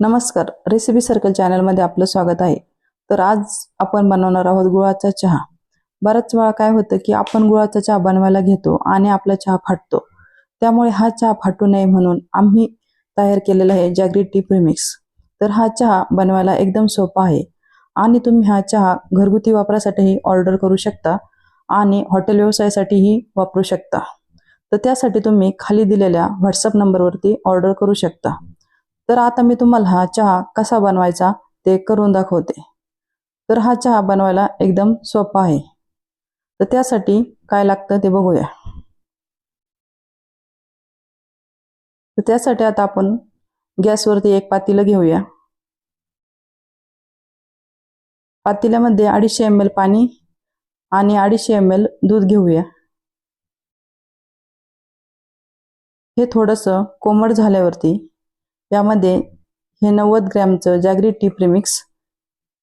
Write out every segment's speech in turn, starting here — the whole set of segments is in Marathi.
नमस्कार. रेसिपी सर्कल चॅनलमध्ये आपलं स्वागत आहे. तर आज आपण बनवणार आहोत गुळाचा चहा. बऱ्याच वेळा काय होतं की आपण गुळाचा चहा बनवायला घेतो आणि आपला चहा फाटतो. त्यामुळे हा चहा फाटू नये म्हणून आम्ही तयार केलेला आहे जॅग्री टी प्रिमिक्स तर हा चहा बनवायला एकदम सोपा आहे. आणि तुम्ही हा चहा घरगुती वापरासाठीही ऑर्डर करू शकता आणि हॉटेल व्यवसायासाठीही वापरू शकता. तर त्यासाठी तुम्ही खाली दिलेल्या व्हॉट्सअप नंबरवरती ऑर्डर करू शकता. तर आता मी तुम्हाला हा चहा कसा बनवायचा ते करून दाखवते. तर हा चहा बनवायला एकदम सोपा आहे. तर त्यासाठी काय लागतं ते बघूया. तर त्यासाठी आता आपण गॅसवरती एक पातेलं घेऊया. पातेल्यामध्ये अडीचशे एम एल पाणी आणि अडीचशे एम एल दूध घेऊया. हे थोडंसं कोमट झाल्यावरती यामध्ये हे नव्वद ग्रॅमचं जॅग्री टी प्रिमिक्स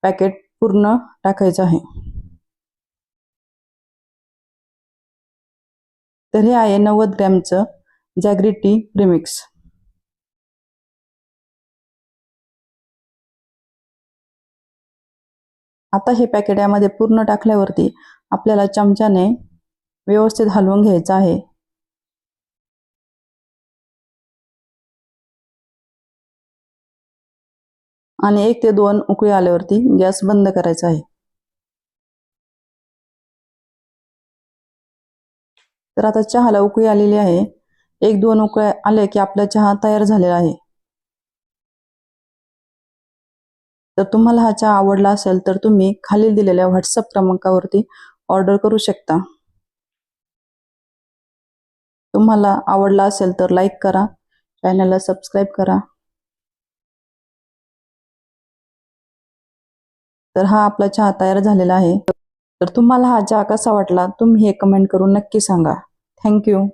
पॅकेट पूर्ण टाकायचं आहे. तर हे आहे नव्वद ग्रॅमचं जॅग्री टी प्रिमिक्स. आता हे पॅकेट यामध्ये पूर्ण टाकल्यावरती आपल्याला चमच्याने व्यवस्थित हलवून घ्यायचं आहे. आणि एक ते दोन उकळी आल्यावरती गॅस बंद करायचा आहे. तर आता चहाला उकळी आलेली आहे. एक दोन उकळ्या आले की आपला चहा तयार झालेला आहे. तर तुम्हाला हा चहा आवडला असेल तर तुम्ही खाली दिलेल्या व्हॉट्सअप क्रमांकावरती ऑर्डर करू शकता. तुम्हाला आवडला असेल तर लाईक करा चॅनलला सबस्क्राईब करा. तर हा आपला चहा तयार झालेला आहे. तर तुम्हाला हा चहा कसा वाटला तुम्ही हे कमेंट करून नक्की सांगा. थँक्यू